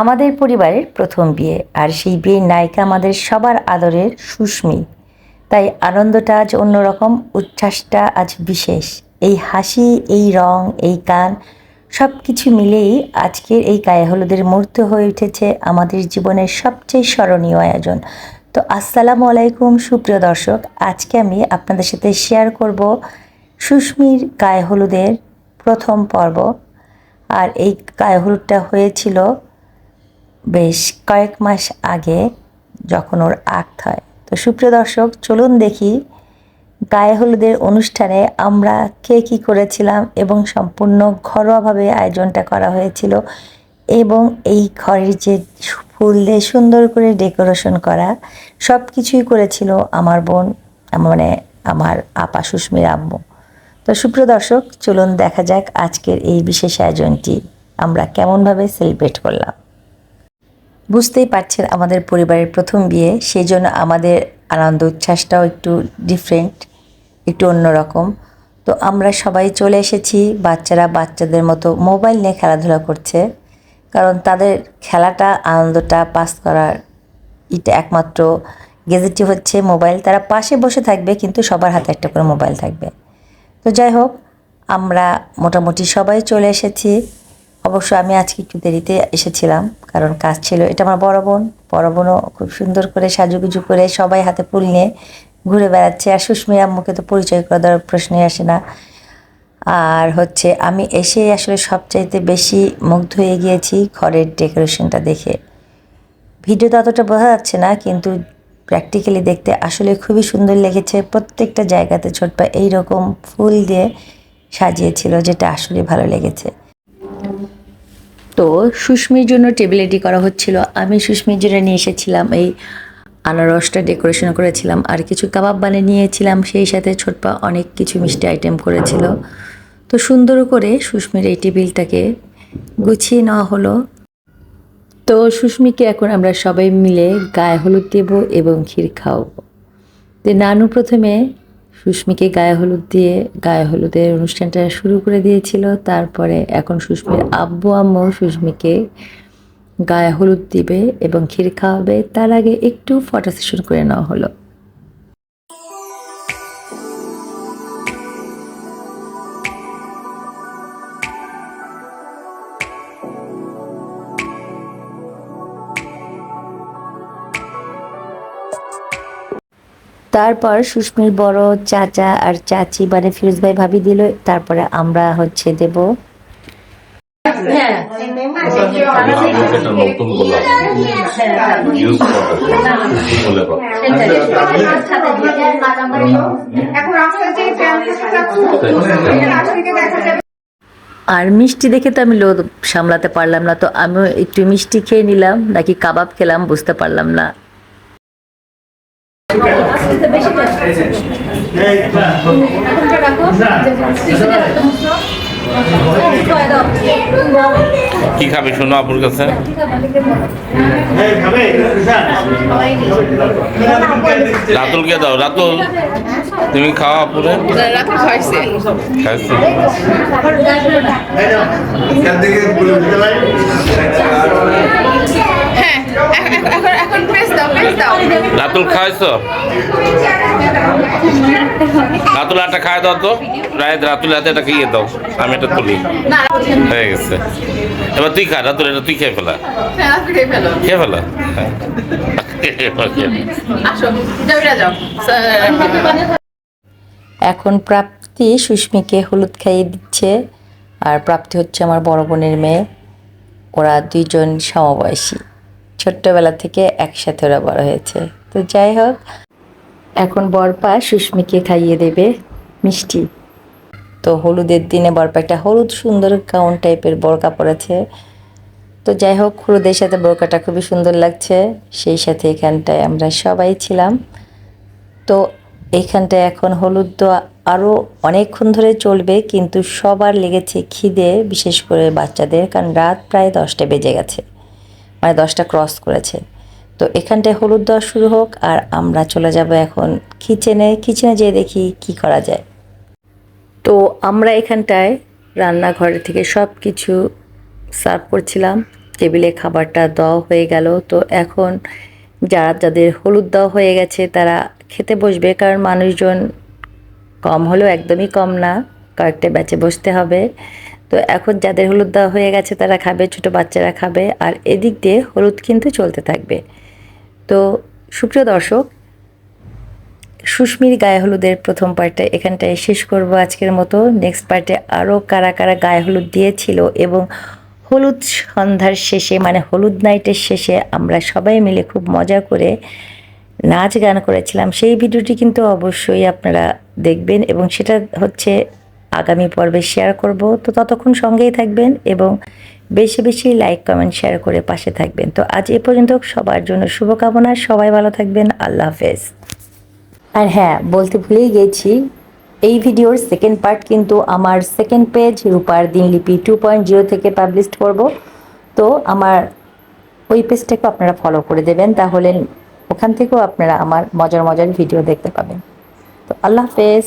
আমাদের পরিবারের প্রথম বিয়ে, আর সেই বিয়ের নায়িকা আমাদের সবার আদরের সুস্মি। তাই আনন্দটা আজ অন্যরকম, উচ্ছ্বাসটা আজ বিশেষ। এই হাসি, এই রং, এই গান সব কিছু মিলেই আজকের এই গায়ে হলুদের মুহূর্ত হয়ে উঠেছে আমাদের জীবনের সবচেয়ে স্মরণীয় আয়োজন। তো আসসালামু আলাইকুম, সুপ্রিয় দর্শক। আজকে আমি আপনাদের সাথে শেয়ার করব সুস্মির গায়ে হলুদের প্রথম পর্ব। আর এই গায়ে হলুদটা হয়েছিল বেশ কয়েক মাস আগে যখন ওর আক্ত হয়। তো সুপ্রিয় দর্শক, চলুন দেখি গায়ে হলুদের অনুষ্ঠানে আমরা কে কী করেছিলাম এবং সম্পূর্ণ ঘরোয়াভাবে আয়োজনটা করা হয়েছিল এবং এই ঘরের যে ফুল দিয়ে সুন্দর করে ডেকোরেশন করা সব কিছুই করেছিল আমার বোন মানে আমার আপা সুস্মির আম্মু। তো সুপ্রিয় দর্শক, চলুন দেখা যাক আজকের এই বিশেষ আয়োজনটি আমরা কেমনভাবে সেলিব্রেট করলাম। বুঝতেই পারছেন আমাদের পরিবারের প্রথম বিয়ে সেই জন্য আমাদের আনন্দ উচ্ছ্বাসটাও একটু ডিফারেন্ট একটু অন্যরকম। তো আমরা সবাই চলে এসেছি, বাচ্চারা বাচ্চাদের মতো মোবাইল নিয়ে খেলাধুলা করছে। কারণ তাদের খেলাটা, আনন্দটা পাস করার এটা একমাত্র গেজেটটি হচ্ছে মোবাইল তারা পাশে বসে থাকবে, কিন্তু সবার হাতে একটা করে মোবাইল থাকবে। তো যাই হোক, আমরা মোটামুটি সবাই চলে এসেছি। অবশ্য আমি আজকে একটু দেরিতে এসেছিলাম, কারণ কাজ ছিল। এটা আমার বড় বোন। বড় বোনও খুব সুন্দর করে সাজুগুজু করে সবাই হাতে ফুল নিয়ে ঘুরে বেড়াচ্ছে। আর সুস্মির আম্মুকে তো পরিচয় করে দেওয়ার প্রশ্নই আসে না। আর হচ্ছে, আমি এসে আসলে সবচাইতে বেশি মুগ্ধ হয়ে গিয়েছি ঘরের ডেকোরেশনটা দেখে। ভিডিওতে অতটা বোঝা যাচ্ছে না, কিন্তু প্র্যাকটিক্যালি দেখতে আসলে খুবই সুন্দর লেগেছে। প্রত্যেকটা জায়গাতে ছোট্ট এইরকম ফুল দিয়ে সাজিয়েছিল, যেটা আসলে ভালো লেগেছে। তো সুস্মির জন্য টেবিল রেডি করা হচ্ছিল। আমি সুস্মির জন্য নিয়ে এসেছিলাম, এই আনারসটা ডেকোরেশন করেছিলাম, আর কিছু কাবাব বানিয়ে নিয়েছিলাম, সেই সাথে ছোটপা অনেক কিছু মিষ্টি আইটেম করেছিল। তো সুন্দর করে সুস্মির এই টেবিলটাকে গুছিয়ে নেওয়া হলো। তো সুস্মিকে এখন আমরা সবাই মিলে গায়ে হলুদ দেব এবং ক্ষীর খাওয়াবো। তো নানু প্রথমে সুস্মিকে গায়ে হলুদ দিয়ে, গায়ে হলুদের অনুষ্ঠানটা শুরু করে দিয়েছিল। তারপরে এখন সুস্মির আব্বু আম্মু সুস্মিকে গায়ে হলুদ দিবে এবং ক্ষীর খাওয়াবে। তার আগে একটু ফটো সেশন করে নেওয়া হলো। তারপর সুস্মির বড় চাচা আর চাচি মানে ফিরোজ ভাই ভাবি দিল, তারপরে আমরা হচ্ছে দেব। আর মিষ্টি দেখে তো আমি লোভ সামলাতে পারলাম না, তো আমিও একটু মিষ্টি খেয়ে নিলাম, নাকি কাবাব খেলাম, বুঝতে পারলাম না। বেশি কি খাবে শুনো আপুর কাছে? রাতুলকে দাও রাতুল। তুমি খাও আপুরে। রাতে খাইছে? একটা খাই দাও তো। রায় রাতুল হাতে এটা খেয়ে দাও। আমি এটা তুলি। হয়ে গেছে। এবার তুই খা রাতুল এটা তুই খেয়ে ফেলা। হ্যাঁ খেয়ে ফেলা। এখন প্রাপ্তি সুস্মিকে হলুদ খাইয়ে দিচ্ছে। আর প্রাপ্তি হচ্ছে আমার বড় বোনের মেয়ে। ওরা দুইজন সমবয়সী। ছোট্টবেলা থেকে একসাথে ওরা বড় হয়েছে। তো যাই হোক এখন বরপা সুস্মিকে খাইয়ে দেবে। মিষ্টি। তো হলুদের দিনে বরপা একটা হলুদ সুন্দর গাউন টাইপের বরকা পরেছে। তো যাই হোক, হলুদের সাথে বরকাটা খুবই সুন্দর লাগছে। সেই সাথে এখানটায় আমরা সবাই ছিলাম। তো এইখানটায় এখন হলুদ তো আরও অনেকক্ষণ ধরে চলবে, কিন্তু সবার লেগেছে খিদে, বিশেষ করে বাচ্চাদের, কারণ রাত প্রায় দশটা বেজে গেছে। মানে দশটা ক্রস করেছে। তো এখানটায় হলুদ দেওয়া শুরু হোক, আর আমরা চলে যাব এখন কিচেনে কিচেনে যেয়ে দেখি কি করা যায়। তো আমরা এখানটায় রান্নাঘর থেকে সব কিছু সার্ভ করছিলাম। টেবিলে খাবারটা দেওয়া হয়ে গেল। তো এখন যারা, যাদের হলুদ দেওয়া হয়ে গেছে, তারা খেতে বসবে। কারণ মানুষজন কম হলেও একদমই কম না। কয়েকটা ব্যাচে বসতে হবে। তো এখন যাদের হলুদ দেওয়া হয়ে গেছে, তারা খাবে, ছোটো বাচ্চারা খাবে। আর এদিক দিয়ে হলুদ কিন্তু চলতে থাকবে। তো সুপ্রিয় দর্শক সুস্মির গায়ে হলুদের প্রথম পার্টটা এখানটায় শেষ করব আজকের মতো। নেক্সট পার্টে আরও কারা কারা গায়ে হলুদ দিয়েছিল এবং হলুদ সন্ধ্যার শেষে মানে হলুদ নাইটের শেষে আমরা সবাই মিলে খুব মজা করে নাচ গান করেছিলাম। সেই ভিডিওটি কিন্তু অবশ্যই আপনারা দেখবেন এবং সেটা হচ্ছে আগামী পর্বে শেয়ার করব। তো ততক্ষণ সঙ্গেই থাকবেন এবং বেশি বেশি লাইক কমেন্ট শেয়ার করে পাশে থাকবেন। তো আজ এ পর্যন্ত সবার জন্য শুভকামনা। সবাই ভালো থাকবেন। আল্লাহ হাফেজ। আর হ্যাঁ বলতে ভুলেই গেছি, এই ভিডিওর সেকেন্ড পার্ট কিন্তু আমার সেকেন্ড পেজ রূপার দিনলিপি টু পয়েন্ট জিরো থেকে পাবলিশ করব। তো আমার ওই পেজটাকে আপনারা ফলো করে দেবেন, তাহলে ওখান থেকেও আপনারা আমার মজার মজার ভিডিও দেখতে পাবেন। তো আল্লাহ হাফেজ।